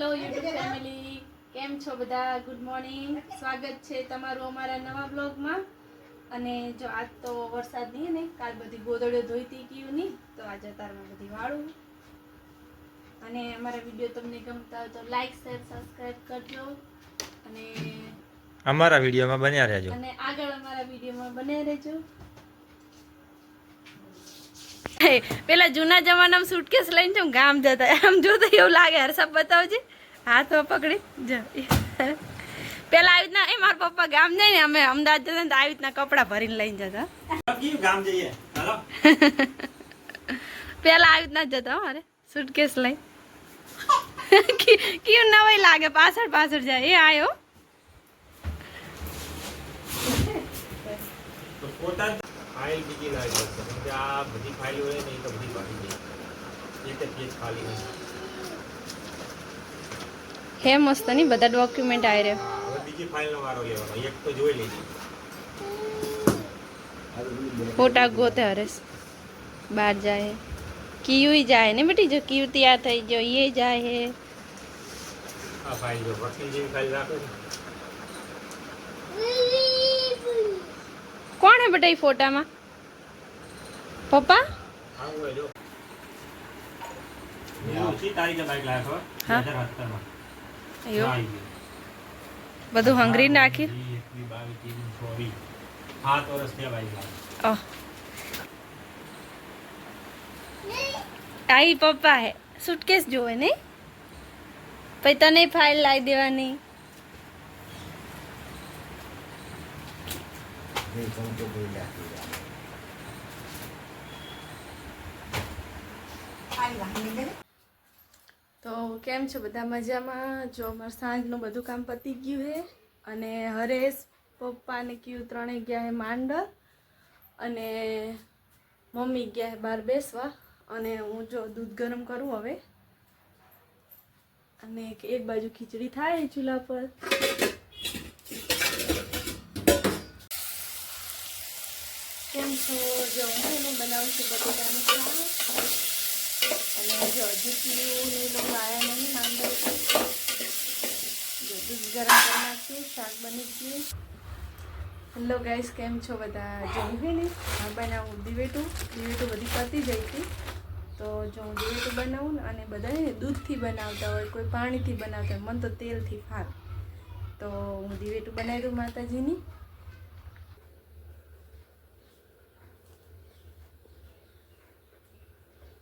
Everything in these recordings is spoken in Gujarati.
હેલો યુટ્યુબ ફેમિલી કેમ છો બધા? ગુડ મોર્નિંગ સ્વાગત છે તમારું અમારા નવા બ્લોગમાં અને જો આજ તો વરસાદ નહીં ને કાલ બધી ગોદડીઓ ધોઈતી ગયું નહીં તો આજે અતારમાં બધી વાળું. અને અમારા વીડિયો તમને ગમતા હોય તો લાઈક શેર સબસ્ક્રાઈબ કરજો. અને અમારા વિડીયોમાં બન્યા રહેજો. અને આગળ અમારા વિડીયોમાં બન્યા રહેજો. પેલા જૂના જમાનામાં સુટકેસ લઈને છું ગામ જતા. આમ જોતા એવું લાગે હરસબ બતાવજે. હાથમાં પકડી. જ. પેલા આવી રીતના એ મારા પપ્પા ગામ જાય ને અમે અમદાવાદ જતા ને આવી રીતના કપડાં ભરીને લઈને જતા. ગામ જઈએ? પેલા આવી રીતના જતા મારે સુટકેસ લઈ કેવું નવાઈ લાગે પાછળ પાછળ જાય. એ આવ્યો તો પોતા ફાઇલ બીજી લાવી પડશે કેમ કે આ બધી ફાઇલો હોય ને એ તો બધી ભાગી ગઈ એક જ પેજ ખાલી નહીં હે મસ્ત નહીં બધા ડોક્યુમેન્ટ આવી રહ્યા હા, હવે બીજી ફાઇલનો વારો લેવાનો એક તો જોઈ લેજે ફોટા ગોતે હરેશ બહાર જાય કિયું જાય ને બેટી જો કિયું તૈયાર થઈ ગયો એ જાય હે આ ફાઇલ જો વકીલ જેવી ફાઇલ રાખો ને કોણ હે બેટા એ ફોટામાં? પપ્પા. બધું હંગરી નાખી? આઈ પપ્પા હે. સુટકેસ જોવે નહીં પછી તને ફાઇલ લાવી દેવાની. તો કેમ છો બધા મજામાં? જો અમારે સાંજનું બધું કામ પતી ગયું છે અને હરેશ પપ્પાને કયું ત્રણેય ગયા હે માંડર અને મમ્મી ગયા હે બહાર બેસવા. અને હું જો દૂધ ગરમ કરું હવે. અને એક એક બાજુ ખીચડી થાય ચૂલા પર. છો જો હું એને બનાવું છું બટેટાનું શાક અને જો જીતલું ને એ લોકો આવ્યા નહીં માંડર જો દૂધ ગરમ કરી નાખીએ, શાક બની ગયું. હેલો ગાઈસ કેમ છો બધા? જોયું હે બનાવું દિવેટું. દિવેટું બધી પતી જઈ હતી. તો જો હું દિવેટું બનાવું ને અને બધાને દૂધથી બનાવતા હોય, કોઈ પાણીથી બનાવતા હોય, મને તો તેલથી ફાર તો હું દિવેટું બનાવી દઉં માતાજીની.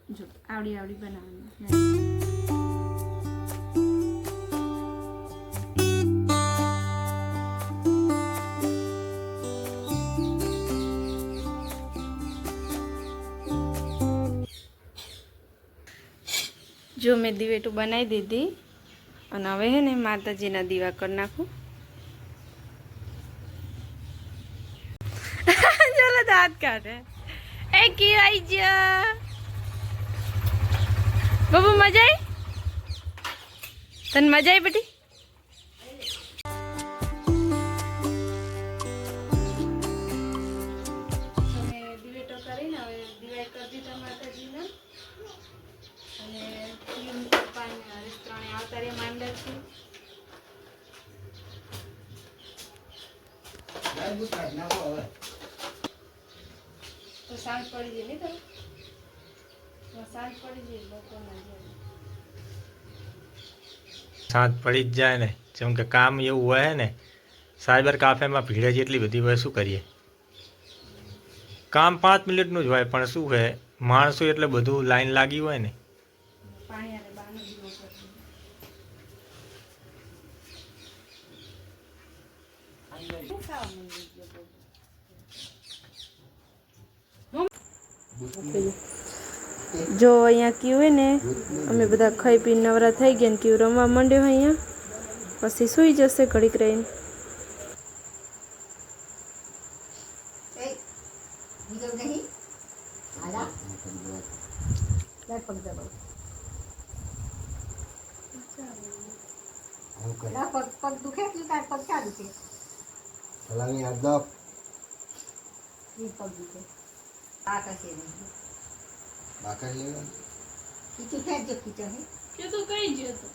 જો, આવડી આવડી બનાવવાની. જો, મેં દિવેટું બનાવી દીધી અને હવે હે ને માતાજીના દીવા કરી નાખું. ચાલો દાંત કાઢે. એ કી આઈ જા બાબુ મજા આવી તને મજા આવી બેટી તો સાંજ પડી જાય નહીં તમે તો? સાંજ પડી જ જાય ને. જેમ કે કામ એવું હોય ને સાયબર કાફેમાં ભીડ જેટલી બધી હોય શું કરીએ? કામ પાંચ મિનિટનું જ હોય પણ શું હોય માણસો એટલે બધું લાઈન લાગી હોય ને. પાણી જો અહીંયા ક્યુ હોય ને અમે બધા ખાઈ પીને નવરા થઈ ગયા ને ક્યુ રમવા માંડ્યો હોય અહીંયા. પછી સૂઈ જશે ઘડીક રહીને. પગ દુખે કે તાર પગ ક્યાં દુખે? અડધો ઈ પગ દુખે. આ કશે નહીં બાકર લેવા કીધું ખેંચજો ખીચો હે કીધું તો કઈ ગયો તો